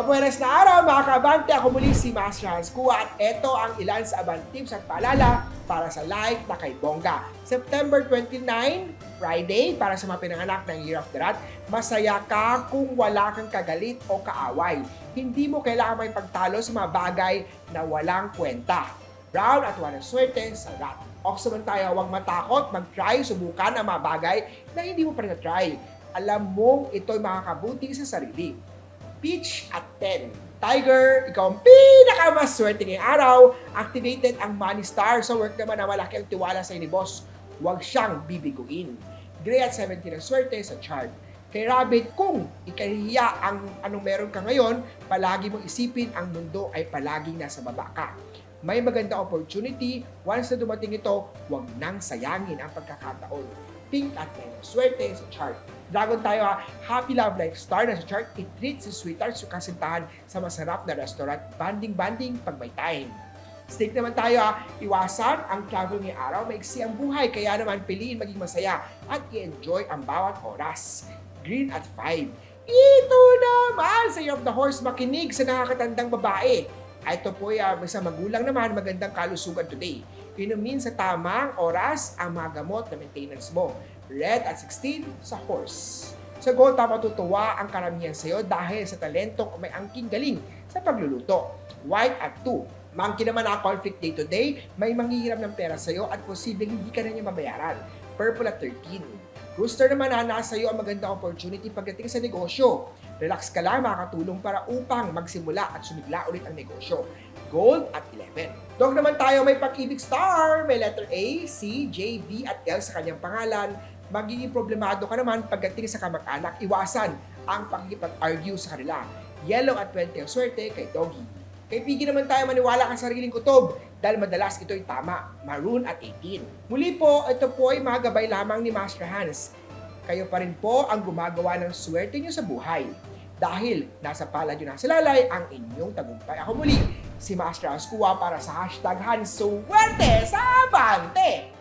Mabuenas na araw mga kabante! Ako muli si Master Hans Kua at ito ang ilan sa Abang Tips at paalala para sa life na kay Bongga. September 29, Friday, para sa mga pinanganak ng Year of the Rat, masaya ka kung wala kang kagalit o kaaway. Hindi mo kailangan may pagtalo sa mga bagay na walang kwenta. Brown at walang swerte sa rat. Ox naman tayo, huwag matakot, mag-try, subukan ang mga bagay na hindi mo pa na-try. Alam mong ito'y makakabuti sa sarili. Peach at 10. Tiger, ikaw ang pinakamaswerte ngayong araw. Activated ang Money Star sa work naman na malaki ang tiwala sa ni boss. Huwag siyang bibiguin. Gray at 17 ang swerte sa chart. Kay Rabbit, kung ikahiya ang anong meron ka ngayon, palagi mong isipin ang mundo ay palaging nasa baba ka. May maganda opportunity, once na dumating ito, huwag nang sayangin ang pagkakataon. Pink at 10 ang swerte sa chart. Dragon tayo ha, Happy Love Life Star na sa chart, i-treat si sweetheart sa kasintahan sa masarap na restaurant, banding-banding pag may time. Stick naman tayo ha, iwasan ang travel ngayong araw, maiksi ang buhay, kaya naman piliin maging masaya at i-enjoy ang bawat oras. Green at 5. Ito naman sa of the Horse makinig sa nakakatandang babae. Ito po ay uh, sa magulang naman, magandang kalusugan today. Inumin sa tamang oras ang mga gamot na maintenance mo. Red at 16 sa horse. Sa gold, matutuwa ang karamihan sa iyo dahil sa talentong may angking galing sa pagluluto. White at 2. Monkey naman ang conflict day to day, may manghihiram ng pera sa iyo at posibleng hindi ka na niya mabayaran. Purple at 13. Rooster naman na nasa iyo ang magandang opportunity pagdating sa negosyo. Relax ka lang, makakatulong para upang magsimula at sumigla ulit ang negosyo. Gold at 11. Dog naman tayo may pag-ibig star. May letter A, C, J, B at L sa kanyang pangalan. Magiging problemado ka naman pagdating sa kamag-anak. Iwasan ang pagkipag-argue sa kanila. Yellow at 20 ang swerte kay Doggy. Kay Piggy naman tayo maniwala ka sa sariling kutob dahil madalas ito'y tama. Maroon at 18. Muli po, ito po ay mga gabay lamang ni Master Hans. Kayo pa rin po ang gumagawa ng swerte nyo sa buhay. Dahil nasa palad na silalay ang inyong tagumpay. Ako muli, si Master Hans Kuwa para sa hashtag Hans Suwerte sa Abante!